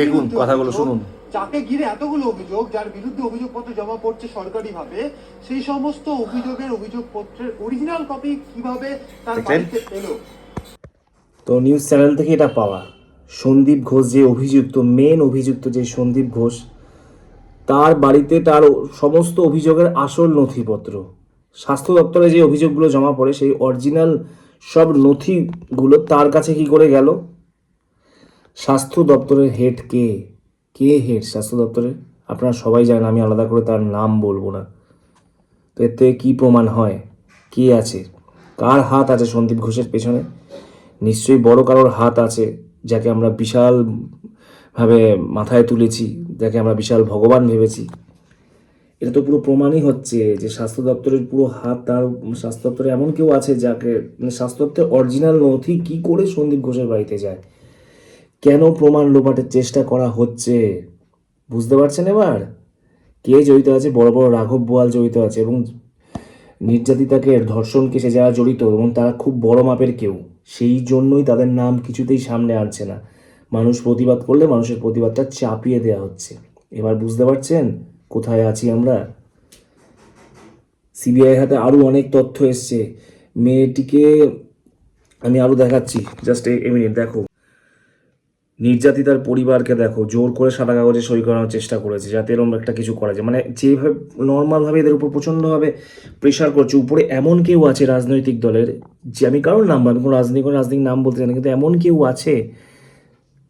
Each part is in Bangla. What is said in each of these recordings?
দেখুন, কথাগুলো শুনুন। যাকে ঘিরে এতগুলো অভিযোগ যার বিরুদ্ধে অভিযোগপত্র জমা পড়ছে সরকারিভাবে সেই সমস্ত অভিযোগের অভিযোগপত্রের অরিজিনাল কপি কীভাবে তার বাড়িতে এলো? তো নিউজ চ্যানেল থেকে এটা পাওয়া। সন্দীপ ঘোষ যে অভিযুক্ত মেন অভিযুক্ত যে সন্দীপ ঘোষ তার বাড়িতে তার সমস্ত অভিযোগের আসল নথিপত্র। স্বাস্থ্য দপ্তরে যে অভিযোগগুলো জমা পড়ে সেই অরিজিনাল সব নথিগুলো তার কাছে কি করে গেল? স্বাস্থ্য দপ্তরের হেড কে? কে হেড স্বাস্থ্য দপ্তরে? আপনারা সবাই জানেন, আমি আলাদা করে তার নাম বলব না। তো এতে কি প্রমাণ হয়? কে আছে? কার হাত আছে সন্দীপ ঘোষের পেছনে? নিশ্চয়ই বড় কারোর হাত আছে যাকে আমরা বিশাল ভাবে মাথায় তুলেছি, যাকে আমরা বিশাল ভগবান ভেবেছি। এটা তো পুরো প্রমাণই হচ্ছে যে স্বাস্থ্য দপ্তরের পুরো হাত তার স্বাস্থ্য দপ্তরে এমন কেউ আছে যাকে মানে স্বাস্থ্য দপ্তরের অরিজিনাল নথি কি করে সন্দীপ ঘোষের বাড়িতে যায়? কেন প্রমাণ লোপাটের চেষ্টা করা হচ্ছে? বুঝতে পারছেন এবার? কে জড়িত আছে? বড় বড় রাঘব বোয়াল জড়িত আছে এবং নির্যাতিতাকে ধর্ষণ কেসে যারা জড়িত এবং তারা খুব বড় মাপের কেউ, সেই জন্যই তাদের নাম কিছুতেই সামনে আনছে না। মানুষ প্রতিবাদ করলে মানুষের প্রতিবাদটা চাপিয়ে দেওয়া হচ্ছে। এবার বুঝতে পারছেন? কোথায় আছি আমরা? সিবিআই হাতে আরও অনেক তথ্য এসছে। মেয়েটিকে আমি আরও দেখাচ্ছি। জাস্ট এ মিনিট, দেখো। নির্যাতিতার পরিবারকে দেখো, জোর করে সাদা কাগজে সই করানোর চেষ্টা করেছে, যাতে এরকম একটা কিছু করা যায়। মানে যেভাবে নর্মালভাবে এদের উপর প্রচণ্ডভাবে প্রেশার করছে, উপরে এমন কেউ আছে রাজনৈতিক দলের, যে আমি কারোর নাম আমি কোনো রাজনৈতিক কোনো রাজনৈতিক নাম বলতে চাই কিন্তু এমন কেউ আছে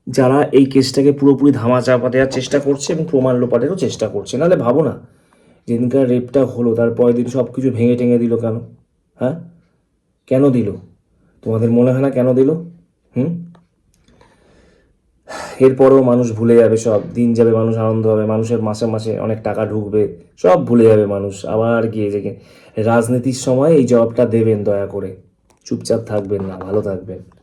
যারা এই কেসটাকে পুরোপুরি ধামা চাপা দেওয়ার চেষ্টা করছে এবং প্রমাণ লোপাটেরও চেষ্টা করছে। নাহলে ভাবো না, যেদিনকার রেপটা হলো তার পরের দিন সব কিছু ভেঙে টেঙে দিল কেন? হ্যাঁ? কেন দিল? তোমাদের মনে হয় না কেন দিল? হুম? এরপরেও মানুষ ভুলে যাবে সব। দিন যাবে, মানুষ আনন্দ হবে, মানুষের মাসে মাসে অনেক টাকা ঢুকবে, সব ভুলে যাবে মানুষ। আবার গিয়ে যে রাজনীতির সময় এই জবাবটা দেবেন দয়া করে। চুপচাপ থাকবেন না, ভালো থাকবেন।